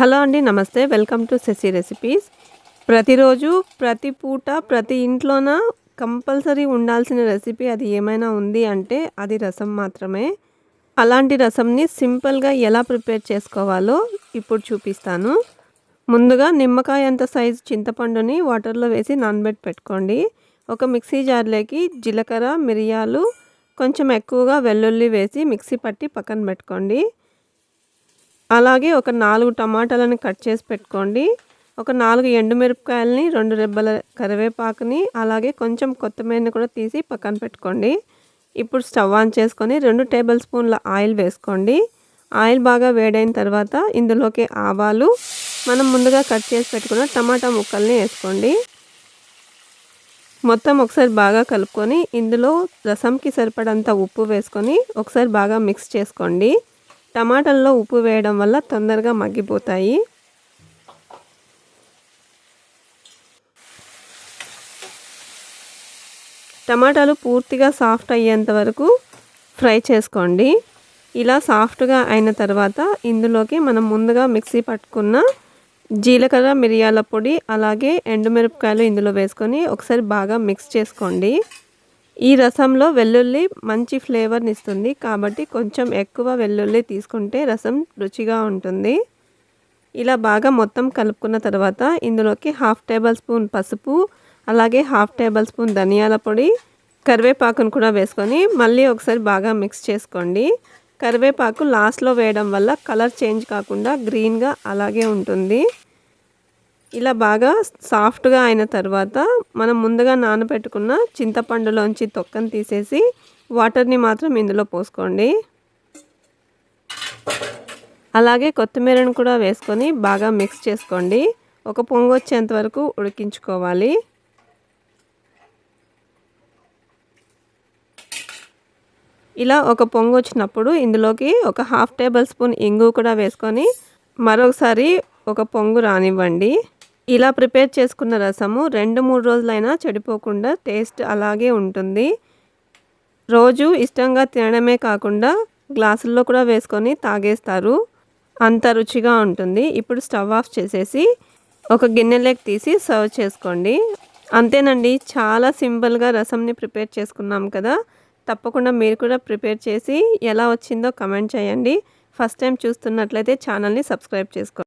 Hello అండి నమస్తే. Welcome to Shashi recipes. ప్రతిరోజు ప్రతి పూట ప్రతి ఇంట్లోన కంపల్సరీ ఉండాల్సిన రెసిపీ అది ఏమైనా ఉంది అంటే అది రసం మాత్రమే. అలాంటి రసంని సింపుల్గా ఎలా ప్రిపేర్ చేసుకోవాలో ఇప్పుడు చూపిస్తాను. ముందుగా నిమ్మకాయ అంత సైజు చింతపండుని వాటర్లో వేసి నానబెట్టి పెట్టుకోండి. ఒక మిక్సీ జార్లోకి జీలకర్ర మిరియాలు కొంచెం ఎక్కువగా వెల్లుల్లి వేసి మిక్సీ పట్టి పక్కన పెట్టుకోండి. అలాగే ఒక నాలుగు టమాటాలను కట్ చేసి పెట్టుకోండి. ఒక నాలుగు ఎండుమిరపకాయలని రెండు రెబ్బల కరివేపాకుని అలాగే కొంచెం కొత్తిమీరని కూడా తీసి పక్కన పెట్టుకోండి. ఇప్పుడు స్టవ్ ఆన్ చేసుకొని రెండు టేబుల్ స్పూన్ల ఆయిల్ వేసుకోండి. ఆయిల్ బాగా వేడైన తర్వాత ఇందులోకి ఆవాలు మనం ముందుగా కట్ చేసి పెట్టుకున్న టమాటా ముక్కల్ని వేసుకోండి. మొత్తం ఒకసారి బాగా కలుపుకొని ఇందులో రసంకి సరిపడంత ఉప్పు వేసుకొని ఒకసారి బాగా మిక్స్ చేసుకోండి. టమాటాల్లో ఉప్పు వేయడం వల్ల తొందరగా మగ్గిపోతాయి. టమాటాలు పూర్తిగా సాఫ్ట్ అయ్యేంత వరకు ఫ్రై చేసుకోండి. ఇలా సాఫ్ట్గా అయిన తర్వాత ఇందులోకి మనం ముందుగా మిక్సీ పట్టుకున్న జీలకర్ర మిరియాల పొడి అలాగే ఎండుమిరపకాయలు ఇందులో వేసుకొని ఒకసారి బాగా మిక్స్ చేసుకోండి. ఈ రసంలో వెల్లుల్లి మంచి ఫ్లేవర్ని ఇస్తుంది కాబట్టి కొంచెం ఎక్కువ వెల్లుల్లి తీసుకుంటే రసం రుచిగా ఉంటుంది. ఇలా బాగా మొత్తం కలుపుకున్న తర్వాత ఇందులోకి హాఫ్ టేబుల్ స్పూన్ పసుపు అలాగే హాఫ్ టేబుల్ స్పూన్ ధనియాల పొడి కరివేపాకును కూడా వేసుకొని మళ్ళీ ఒకసారి బాగా మిక్స్ చేసుకోండి. కరివేపాకు లాస్ట్లో వేయడం వల్ల కలర్ చేంజ్ కాకుండా గ్రీన్గా అలాగే ఉంటుంది. ఇలా బాగా సాఫ్ట్గా అయిన తర్వాత మనం ముందుగా నానబెట్టుకున్న చింతపండులోంచి తొక్కను తీసేసి వాటర్ని మాత్రం ఇందులో పోసుకోండి. అలాగే కొత్తిమీరను కూడా వేసుకొని బాగా మిక్స్ చేసుకోండి. ఒక పొంగు వచ్చేంత వరకు ఉడికించుకోవాలి. ఇలా ఒక పొంగు వచ్చినప్పుడు ఇందులోకి ఒక హాఫ్ టేబుల్ స్పూన్ ఇంగు కూడా వేసుకొని మరొకసారి ఒక పొంగు రానివ్వండి. ఇలా ప్రిపేర్ చేసుకున్న రసము రెండు మూడు రోజులైనా చెడిపోకుండా టేస్ట్ అలాగే ఉంటుంది. రోజు ఇష్టంగా తినడమే కాకుండా గ్లాసుల్లో కూడా వేసుకొని తాగేస్తారు. అంత రుచిగా ఉంటుంది. ఇప్పుడు స్టవ్ ఆఫ్ చేసేసి ఒక గిన్నెలోకి తీసి సర్వ్ చేసుకోండి. అంతేనండి చాలా సింపుల్గా రసంని ప్రిపేర్ చేసుకున్నాం కదా. తప్పకుండా మీరు కూడా ప్రిపేర్ చేసి ఎలా వచ్చిందో కమెంట్ చేయండి. ఫస్ట్ టైం చూస్తున్నట్లయితే ఛానల్ని సబ్స్క్రైబ్ చేసుకోండి.